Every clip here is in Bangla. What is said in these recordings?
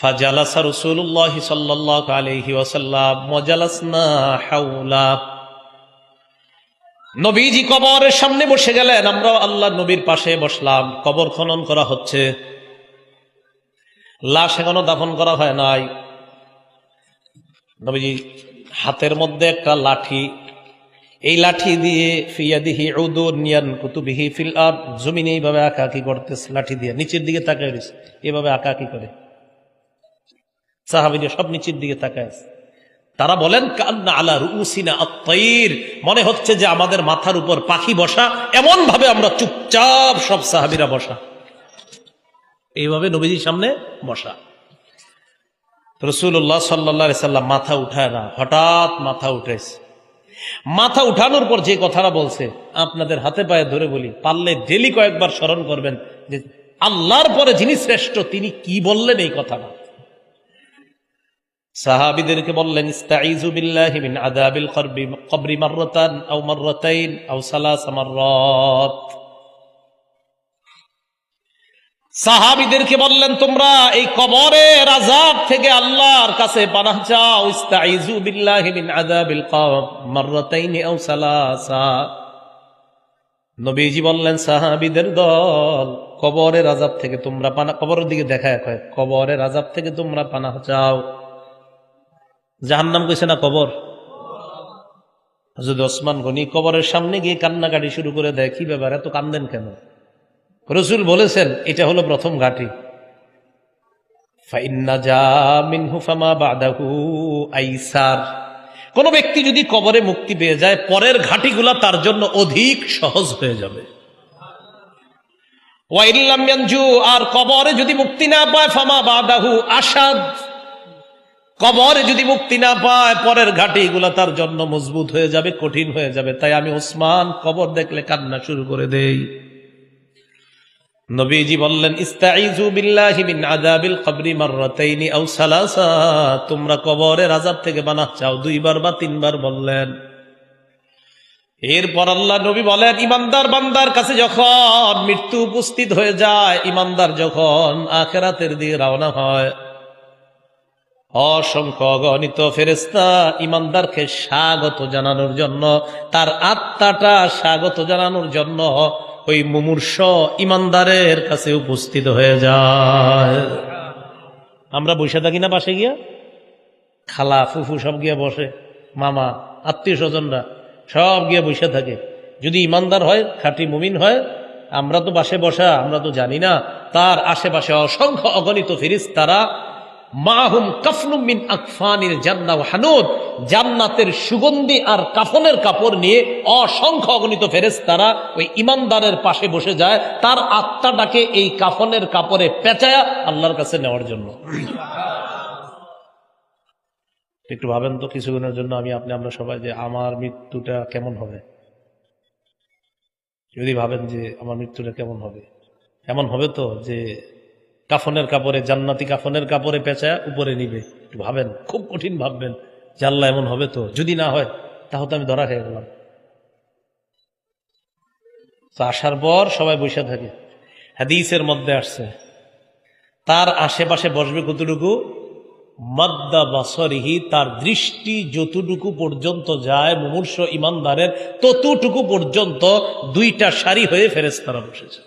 ফাজালাসা রসুল্লাহ সাল্লাহ আলহি নবীজি কবরের সামনে বসে গেলেন। আমরা আল্লাহ নবীর পাশে বসলাম। কবর খনন করা হচ্ছে। লাশ এখনও দাফন করা হয় নাই। নবীজি হাতের মধ্যে একটা লাঠি। এই লাঠি দিয়ে ফিয়াদিহি উদুর নিয়ান কুতুবিহি ফিল আর জমিনে এইভাবে আঁকাকি করতেছে, লাঠি দিয়ে। নিচের দিকে রয়েছে। এভাবে আঁকাকি করে। সাহাবিরা সব নিচের দিকে তাকায়। তারা বলেন, কান্না আলা রুসিনা আত্মাইর মনে হচ্ছে যে আমাদের মাথার উপর পাখি বসা এমন ভাবে আমরা চুপচাপ সব সাহাবিরা বসা। এইভাবে নবীজির সামনে বসা। রসুল্লাহ সাল্লা সাল্লাম মাথা উঠায় না, হঠাৎ মাথা উঠেছে। মাথা উঠানোর পর যে কথাটা বলছে, আপনাদের হাতে পায়ে ধরে বলি, পারলে ডেলি কয়েকবার স্মরণ করবেন যে আল্লাহর পরে যিনি শ্রেষ্ঠ, তিনি কি বললেন এই কথাটা? সাহাবিদেরকে বললেন ইস্তাইজু বিল্লাহি মিন আযাবিল কবরি কবরি মাররাতান আও মাররাতাইন আও সালাস সাহাবিদেরকে বললেন, তোমরা এই কবরের আযাব থেকে আল্লাহর কাছে পানাহ চাও ইস্তাইজু বিল্লাহি মিন আযাবিল কবর মাররাতাইন আও নবীজি বললেন, সাহাবিদের দল কবরের আযাব থেকে তোমরা পানা, কবরের দিকে দেখায় কয়, কবরের আযাব থেকে তোমরা পানাহ চাও। জাহান্নাম কইছে না কবর? যদি ওসমান গনি কবরের সামনে গিয়ে কান্নাকাটি শুরু করে দেয়, কি ব্যাপার, এত কান্দেন কেন? রসুল বলেছেন, এটা হলো প্রথম ঘাটি। কোন ব্যক্তি যদি কবরে মুক্তি পেয়ে যায়, পরের ঘাটিগুলা তার জন্য অধিক সহজ হয়ে যাবে। আর কবরে যদি মুক্তি না পায়, ফামা বাদাহু আসাদ। কবরে যদি মুক্তি না পায়, পরের ঘাটি এগুলা তার জন্য মজবুত হয়ে যাবে, কঠিন হয়ে যাবে। তাই আমি ওসমান কবর দেখলে কান্না শুরু করে দেই। নবীজি বললেন তোমরা কবরের আযাব থেকে বানা চাও, দুইবার বা তিনবার বললেন। এরপর আল্লাহ নবী বলেন, ইমানদার বান্দার কাছে যখন মৃত্যু উপস্থিত হয়ে যায়, ইমানদার যখন আখেরাতের দিকে রওনা হয় অসংখ্য অগণিত ফেরেস্তা ইমানদারকে স্বাগত জানানোর জন্য, তার আত্মাটা স্বাগত জানানোর জন্য ওই মুমূর্ষ ইমানদারের কাছে উপস্থিত হয়ে যায়। আমরা বসে থাকি না পাশে গিয়া? খালা ফুফু সব গিয়া বসে, মামা, আত্মীয় স্বজনরা সব গিয়া বসে থাকে। যদি ইমানদার হয়, খাঁটি মুমিন হয়, আমরা তো বাসে বসা, আমরা তো জানি না, তার আশেপাশে অসংখ্য অগণিত ফিরিস তারা মাহুম কাফনুম মিন আকফানির জান্না হানুদ। জান্নাতের সুগন্ধি আর কাফনের কাপড় নিয়ে অসংখ্য অগণিত ফেরেস তারা ওই ইমানদারের পাশে বসে যায়। তার আত্মাটাকে এই কাফনের কাপড়ে পেঁচায়া আল্লাহর কাছে নেওয়ার জন্য। একটু ভাবেন তো কিছুক্ষণের জন্য আমি আপনি আমরা সবাই যে আমার মৃত্যুটা কেমন হবে? যদি ভাবেন যে আমার মৃত্যুটা কেমন হবে? এমন হবে তো যে কাফনের কাপড়ে, জান্নাতি কাফনের কাপড়ে পেঁচা উপরে নিবে। একটু ভাবেন, খুব কঠিন ভাববেন, যে আল্লাহ এমন হবে তো। যদি না হয়, তাহলে তো আমি ধরা খেয়ে গেলাম। আসার পর সবাই বসে থাকে। হাদিসের মধ্যে আসছে, তার আশেপাশে বসবে কতটুকু? মদ্দা বাসরিহি, তার দৃষ্টি যতটুকু পর্যন্ত যায়, মুমূর্ষ ইমানদারের, ততটুকু পর্যন্ত দুইটা সারি হয়ে ফেরেস্তারা বসেছে।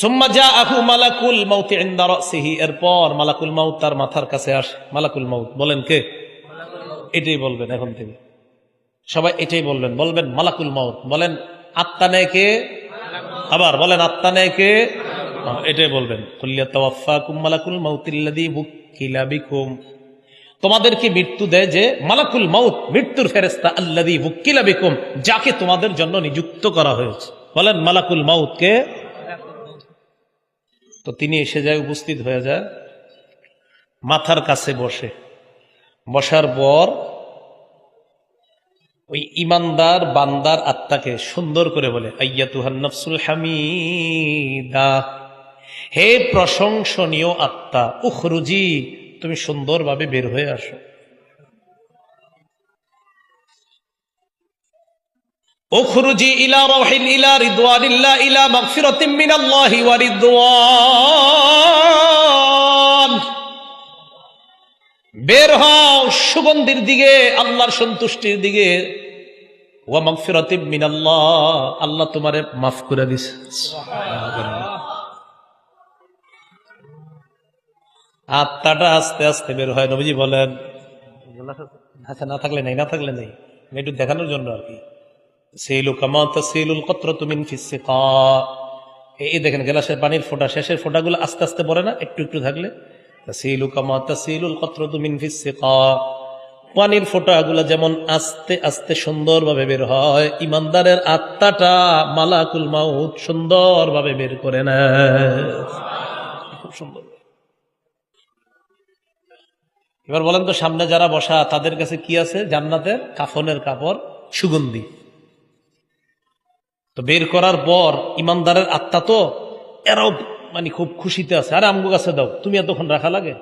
সুম্মা আহু মালাকুল ইনদা এরপর মালাকুল মাউত তার মাথার কাছে আসে। মালাকুল মাউত, বলেন কে? এটাই বলবেন এখন থেকে সবাই এটাই বলবেন। বলবেন মালাকুল মাউত। বলেন, আত্মা নেয় কে? আবার বলেন, আত্মা নেয় কে? এটাই বলবেন। মালাকুল বিকুম। তোমাদেরকে মৃত্যু দেয় যে মালাকুল মাউত, মৃত্যুর ফেরেস্তা আল্লাদি বুকিলা বিকুম, যাকে তোমাদের জন্য নিযুক্ত করা হয়েছে? বলেন, মালাকুল মাউত কে? তো তিনি এসে যায় উপস্থিত হয়ে যায়, মাথার কাছে বসে। বসার পর ওই ইমানদার বান্দার আত্মাকে সুন্দর করে বলে আইয়া তুহান নফসুল হামিদা, হে প্রশংসনীয় আত্মা, উখরুজি, তুমি সুন্দরভাবে বের হয়ে আসো। اخرجي الى روح الى رضوان الله الى مغفرة من الله ورضوان বের হও সুগন্ধির দিকে আল্লাহর সন্তুষ্টির দিকে ওয়া মাগফিরাতিম মিনাল্লাহ আল্লাহ তোমারে মাফ করে দিছে আত্মাটা আস্তে আস্তে বের হয় নবীজি বলেন আচ্ছা না থাকলে নেই না থাকলে নেই আমি একটু দেখানোর জন্য আর কি এই দেখেন গেলাসের পানির ফোঁটা, শেষের ফোঁটাগুলো আস্তে আস্তে পড়ে না, একটু একটু থাকলে। পানির ফোঁটাগুলো যেমন আস্তে আস্তে সুন্দরভাবে বের হয়, ইমানদারের আত্মাটা মালাকুল মাউত সুন্দরভাবে বের করে নেয়। খুব সুন্দর। এবার বলেন তো, সামনে যারা বসা, তাদের কাছে কি আছে? জান্নাতের কাফনের কাপড়, সুগন্ধি। তো বের করার পর ইমানদারের আত্মা তো এরাও মানে খুব খুশিতে আছে। আরে আমগো কাছে দাও, তুমি এতক্ষণ রাখা লাগে?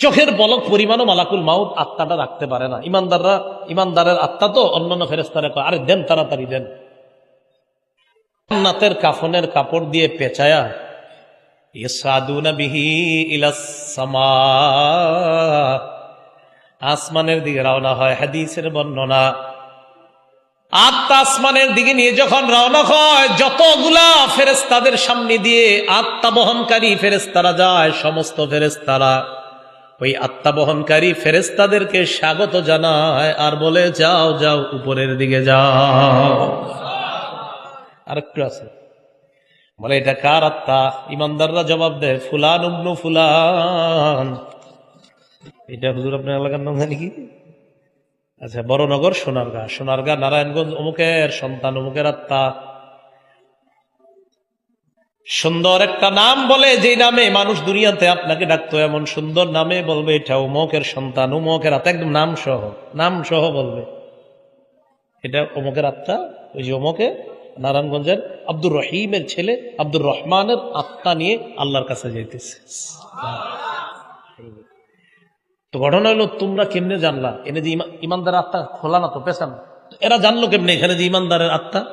চোখের বলক পরিমাণও মালাকুল মাউত আত্মাটা রাখতে পারে না। ইমানদাররা, ইমানদারের আত্মা তো অন্যান্য ফেরেস্তারে কয়, আরে দেন তাড়াতাড়ি দেন। জান্নাতের কাফনের কাপড় দিয়ে পেঁচায়া আসমানের দিকে রওনা হয়, হাদিসের বর্ণনা আত্মা আসমানের দিকে নিয়ে যখন রওনা হয়, যতগুলা ফেরেস্তাদের সামনে দিয়ে আত্মা বহনকারী ফেরেস্তারা যায়, সমস্ত ফেরেস্তারা ওই আত্মা বহনকারী ফেরেস্তাদেরকে স্বাগত জানায় আর বলে, যাও যাও, উপরের দিকে যাও। আরেকটু আছে। বলে, এটা কার আত্মা? ইমানদাররা জবাব দেয়, ফুলান উবনু ফুলান। এটা হুজুর আপনার এলাকার নাম জানি কি? আচ্ছা বড়নগর সোনারগা সোনারগা, নারায়ণগঞ্জ, অমুকের সন্তান, অমুকের আত্মা। সুন্দর একটা নাম বলে যে নামে মানুষ দুনিয়াতে আপনাকে ডাকতো, এমন সুন্দর নামে বলবে, এটা অমুকের সন্তান, অমুকের আত্মা, একদম নাম সহ নাম সহ বলবে। এটা অমুকের আত্মা, ওই যে অমুকে, নারায়ণগঞ্জের আব্দুর রহিমের ছেলে, আব্দুর রহমানের আত্মা নিয়ে আল্লাহর কাছে যাইতেছে। তো ঘটনা হলো, তোমরা কেমনে জানলা? এনে যে ইমা- ইমানদারের আত্মা খোলা না তো, পেছান। এরা জানলো কেমনে? এখানে যে ইমানদারের আত্মা,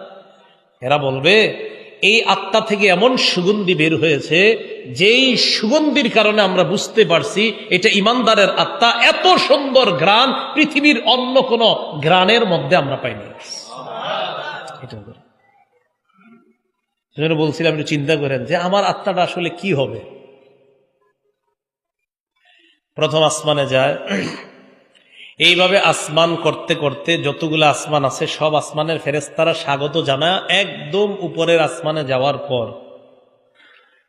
এরা বলবে, এই আত্মা থেকে এমন সুগন্ধি বের হয়েছে, যেই সুগন্ধির কারণে আমরা বুঝতে পারছি এটা ইমানদারের আত্মা। এত সুন্দর ঘ্রাণ পৃথিবীর অন্য কোন ঘ্রাণের মধ্যে আমরা পাইনি। বলছিলাম, একটু চিন্তা করেন যে আমার আত্মাটা আসলে কি হবে? প্রথম আসমানে যায়। এইভাবে আসমান করতে করতে যতগুলো আসমান আছে, সব আসমানের ফেরেস্তারা স্বাগত জানা একদম উপরের আসমানে যাওয়ার পর।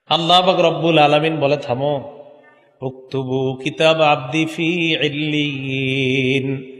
আল্লাহ রব্বুল আলমিন বলে, থামো। উক্তবু কিতাব আব্দি ফি ইল্লিয়িন।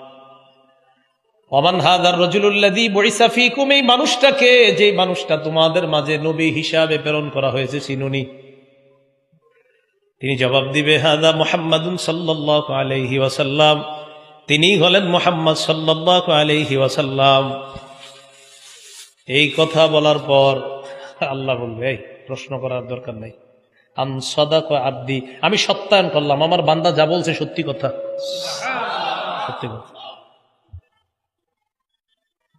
মানুষটাকে যে মানুষটা তোমাদের মাঝে নবী হিসাবে প্রেরণ করা হয়েছে, চিনুনি। তিনি জবাব দিবে, হাদা আলহি ওয়াসাল্লাম। তিনি হলেন মোহাম্মদ সাল্লাহ আলহি ওয়াসাল্লাম। এই কথা বলার পর আল্লাহ বলবে, এই, প্রশ্ন করার দরকার নাই। আব্দি, আমি সত্যায়ন করলাম, আমার বান্দা যা বলছে সত্যি কথা। সত্যি কথা।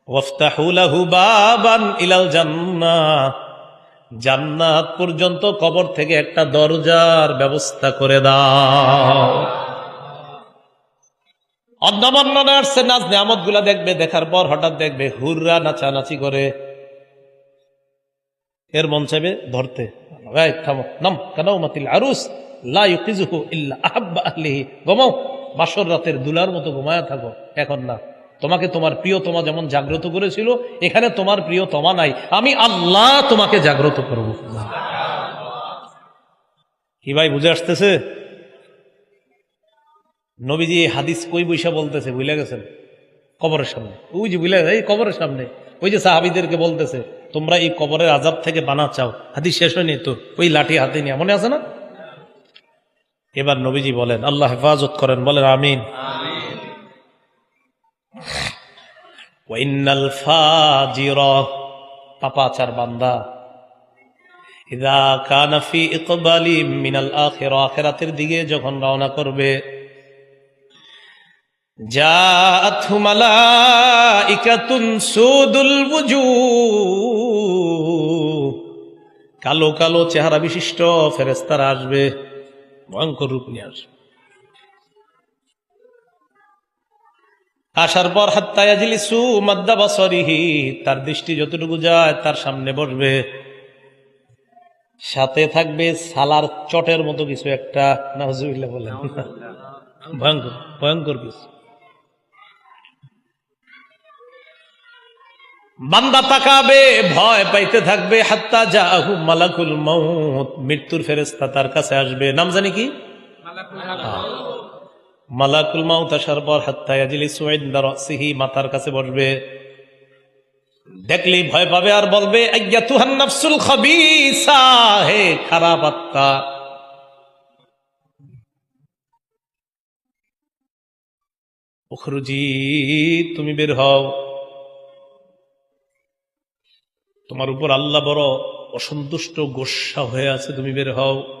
বাবান ইলাল জান্নাহ জান্নাত পর্যন্ত কবর থেকে একটা দরজার ব্যবস্থা করে দাও। আসছে, নাচ নিয়ামতগুলা দেখবে, দেখার পর হঠাৎ দেখবে হুররা নাচানাচি করে। এর মন চাইবে ধরতে। থামো, নাম মাতিল আরুস আহাব্বা আহলিহি, ঘুমাও, বাসর রাতের দুলার মতো ঘুমায়া থাকো, এখন না তোমাকে তোমার প্রিয় তোমা যেমন জাগ্রত করেছিল, এখানে তোমার প্রিয় তোমা নাই। আমি আল্লাহ তোমাকে জাগ্রত করব। কি ভাই, বুঝে আসতেছে? নবীজি হাদিস কই বৈশা বলতেছে বুঝলে গেছেন? কবরের সামনে। ওই যে বুঝলে এই কবরের সামনে। ওই যে সাহাবিদেরকে বলতেছে, তোমরা এই কবরের আজাব থেকে বানা চাও। হাদিস শেষ হয়নি তো, ওই লাঠি হাতে নিয়ে। মনে আছে না? এবার নবীজি বলেন, আল্লাহ হেফাজত করেন। বলেন, আমিন। পাপাচার বান্দা। ইদা কানা ফি ইকবালি মিনাল আখিরা আখিরাতের দিকে যখন রওনা করবে কালো কালো চেহারা বিশিষ্ট ফেরেশতারা আসবে, ভয়ঙ্কর রূপ নিয়ে আসবে। আসার পর হাত্তায়াজিলিসু মাদ্দা বাসরিহি তার দৃষ্টি যতটুকু যায় তার সামনে বসবে। সাথে থাকবে সালার চটের মতো কিছু একটা নাহজুবিল্লাহ বলেন। ভয়ঙ্কর ভয়ঙ্কর কিছু। বান্দা তাকাবে ভয় পাইতে থাকবে হাত্তা যা আহু মালাকুল মৌত মৃত্যুর ফেরেস্তা তার কাছে আসবে। নাম জানি কি? মালাকুল মাউত আসার পর হাত্তায়াজিলি সুইন্দা রসিহি, মাথার কাছে বসবে। দেখলেই ভয় পাবে আর বলবে আজ্ঞা খারাপ আত্মা। তুমি বের হও। তোমার উপর আল্লাহ বড় অসন্তুষ্ট গোসা হয়ে আছে, তুমি বের হও।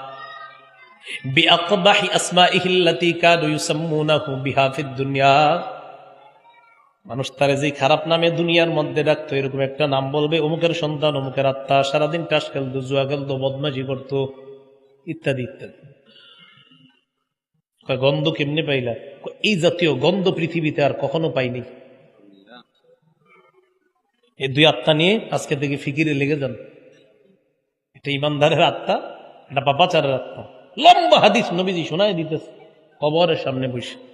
মানুষ তারে যে খারাপ নামে দুনিয়ার মধ্যে ডাকতো, এরকম একটা নাম বলবে, অমুকের সন্তান, অমুকের আত্মা, সারাদিন টাস খেলতো, জুয়া খেলতো বদমাজি করতো, ইত্যাদি ইত্যাদি। গন্ধ কেমনে পাইলা? এই জাতীয় গন্ধ পৃথিবীতে আর কখনো পাইনি। এই দুই আত্মা নিয়ে আজকে থেকে ফিকিরে লেগে যান। এটা ইমানদারের আত্মা, এটা পাপাচারের আত্মা। লম্বা হাদিস নবীজি শোনায় দিতেছে, কবরের সামনে বসে।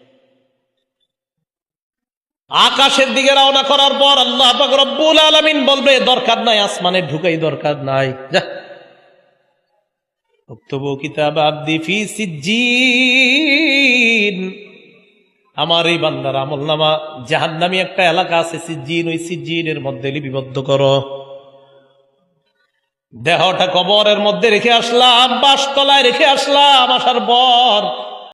আকাশের দিকে রওনা করার পর আল্লাহ রব্বুল আলামিন বলবে, দরকার নাই, আসমানে ঢুকাই দরকার নাই। যা। আমার এই বান্দার আমল নামা জাহান্নামী একটা এলাকা আছে, সিজ্জিন, ওই সিজ্জিনের মধ্যে লিপিবদ্ধ করো। দেহটা কবরের মধ্যে রেখে আসলাম বাসতলায় রেখে আসলাম আসার পর